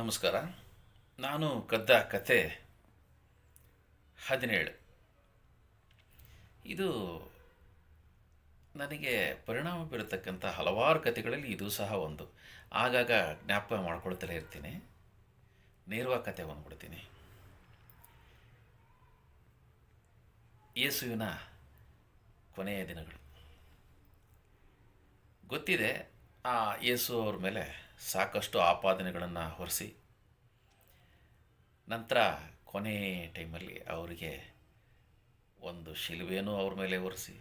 ನಮಸ್ಕಾರ. ನಾನು ಕದ್ದ ಕತೆ ಹದಿನೇಳು. ಇದು ನನಗೆ ಪರಿಣಾಮ ಬೀರತಕ್ಕಂಥ ಹಲವಾರು ಕಥೆಗಳಲ್ಲಿ ಇದು ಸಹ ಒಂದು. ಆಗಾಗ ಜ್ಞಾಪಕ ಮಾಡ್ಕೊಳ್ತಲೇ ಇರ್ತೀನಿ. ನೇರವಾಗಿ ಕತೆ ಬಂದ್ಬಿಡ್ತೀನಿ. ಯೇಸುವಿನ ಕೊನೆಯ ದಿನಗಳು. ಗೊತ್ತಿದೆ, ಆ ಯೇಸು ಅವ್ರ ಮೇಲೆ ಸಾಕಷ್ಟು ಆಪಾದನೆಗಳನ್ನು ಹೊರಿಸಿ, ನಂತರ ಕೊನೆ ಟೈಮಲ್ಲಿ ಅವರಿಗೆ ಒಂದು ಶಿಲುಬೆನೂ ಅವ್ರ ಮೇಲೆ ಒರೆಸಿ,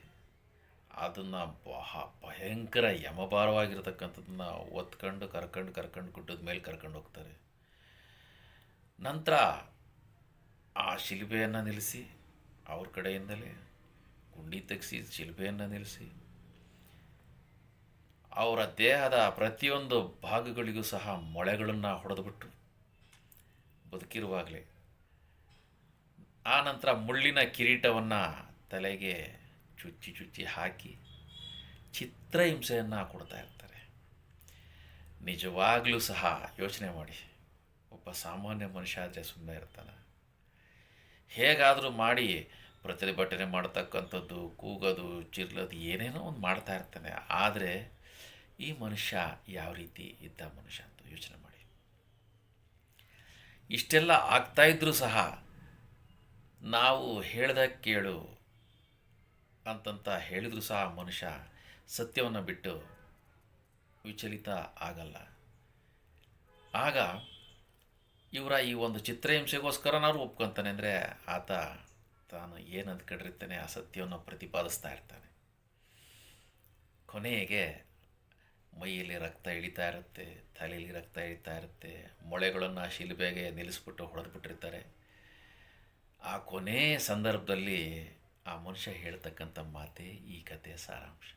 ಅದನ್ನು ಬಹ ಭಯಂಕರ ಯಮಭಾರವಾಗಿರ್ತಕ್ಕಂಥದ್ದನ್ನು ಒತ್ಕೊಂಡು, ಕರ್ಕೊಂಡು ಕರ್ಕೊಂಡು ಗುಡ್ಡದ ಮೇಲೆ ಕರ್ಕೊಂಡು ಹೋಗ್ತಾರೆ. ನಂತರ ಆ ಶಿಲುಬೆಯನ್ನು ನಿಲ್ಲಿಸಿ, ಅವ್ರ ಕಡೆಯಿಂದಲೇ ಗುಂಡಿ ತೆಗೆಸಿ, ಶಿಲುಬೆಯನ್ನು ನಿಲ್ಲಿಸಿ ಅವರ ದೇಹದ ಪ್ರತಿಯೊಂದು ಭಾಗಗಳಿಗೂ ಸಹ ಮೊಳೆಗಳನ್ನು ಹೊಡೆದುಬಿಟ್ಟು ಬದುಕಿರುವಾಗಲೇ. ಆ ನಂತರ ಮುಳ್ಳಿನ ಕಿರೀಟವನ್ನು ತಲೆಗೆ ಚುಚ್ಚಿ ಚುಚ್ಚಿ ಹಾಕಿ ಚಿತ್ರಹಿಂಸೆಯನ್ನು ಕೊಡ್ತಾ ಇರ್ತಾರೆ. ನಿಜವಾಗಲೂ ಸಹ ಯೋಚನೆ ಮಾಡಿ. ಒಬ್ಬ ಸಾಮಾನ್ಯ ಮನುಷ್ಯ ಆದರೆ ಸುಮ್ಮನೆ ಇರ್ತಾನೆ. ಹೇಗಾದರೂ ಮಾಡಿ ಪ್ರತಿಭಟನೆ ಮಾಡ್ತಕ್ಕಂಥದ್ದು, ಕೂಗೋದು, ಚಿರ್ಲೋದು ಏನೇನೋ ಒಂದು ಮಾಡ್ತಾ ಇರ್ತಾನೆ. ಆದರೆ ಈ ಮನುಷ್ಯ ಯಾವ ರೀತಿ ಇದ್ದ ಮನುಷ್ಯ ಅಂತ ಯೋಚನೆ ಮಾಡಿ. ಇಷ್ಟೆಲ್ಲ ಆಗ್ತಾ ಇದ್ರೂ ಸಹ ನಾವು ಹೇಳ್ದ ಕೇಳು ಅಂತಂತ ಹೇಳಿದರೂ ಸಹ ಮನುಷ್ಯ ಸತ್ಯವನ್ನು ಬಿಟ್ಟು ವಿಚಲಿತ ಆಗಲ್ಲ. ಆಗ ಇವರ ಈ ಒಂದು ಚಿತ್ರಹಿಂಸೆಗೋಸ್ಕರನಾದ್ರು ಒಪ್ಕೊತಾನೆ ಅಂದರೆ ಆತ ತಾನು ಏನು ಅಂದ್ಕೊಂಡಿರ್ತಾನೆ ಆ ಸತ್ಯವನ್ನು ಪ್ರತಿಪಾದಿಸ್ತಾ ಇರ್ತಾನೆ. ಕೊನೆಗೆ ಮೈಯಲ್ಲಿ ರಕ್ತ ಇಳಿತಾ ಇರುತ್ತೆ, ತಲೆಯಲ್ಲಿ ರಕ್ತ ಇಳಿತಾ ಇರುತ್ತೆ, ಮೊಳೆಗಳನ್ನು ಆ ಶಿಲ್ಬೆಗೆ ನಿಲ್ಲಿಸ್ಬಿಟ್ಟು ಹೊಡೆದ್ಬಿಟ್ಟಿರ್ತಾರೆ. ಆ ಕೊನೆಯ ಸಂದರ್ಭದಲ್ಲಿ ಆ ಮನುಷ್ಯ ಹೇಳ್ತಕ್ಕಂಥ ಮಾತೇ ಈ ಕಥೆಯ ಸಾರಾಂಶ.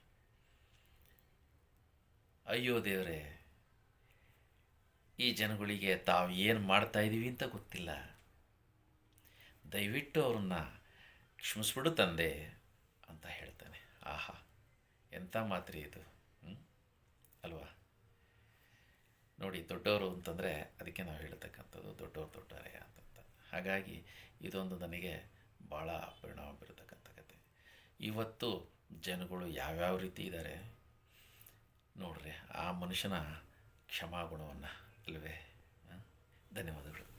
ಅಯ್ಯೋ ದೇವರೇ, ಈ ಜನಗಳಿಗೆ ತಾವು ಏನು ಮಾಡ್ತಾ ಇದ್ದೀವಿ ಅಂತ ಗೊತ್ತಿಲ್ಲ. ದಯವಿಟ್ಟು ಅವ್ರನ್ನ ಕ್ಷಮಿಸ್ಬಿಡು ತಂದೆ ಅಂತ ಹೇಳ್ತಾನೆ. ಆಹಾ, ಎಂಥ ಮಾತ್ರಿ ಇದು ಹ್ಮ್? ಅಲ್ವಾ ನೋಡಿ ದೊಡ್ಡವರು ಅಂತಂದರೆ ಅದಕ್ಕೆ ನಾವು ಹೇಳ್ತಕ್ಕಂಥದ್ದು ದೊಡ್ಡವರು ದೊಡ್ಡವರೇ ಅಂತಂತ. ಹಾಗಾಗಿ ಇದೊಂದು ನನಗೆ ಭಾಳ ಪರಿಣಾಮ ಬೀರತಕ್ಕಂಥ ಕತೆ. ಇವತ್ತು ಜನಗಳು ಯಾವ್ಯಾವ ರೀತಿ ಇದ್ದಾರೆ ನೋಡ್ರಿ, ಆ ಮನುಷ್ಯನ ಕ್ಷಮಾಗುಣವನ್ನು ಅಲ್ವೇ? ಧನ್ಯವಾದಗಳು.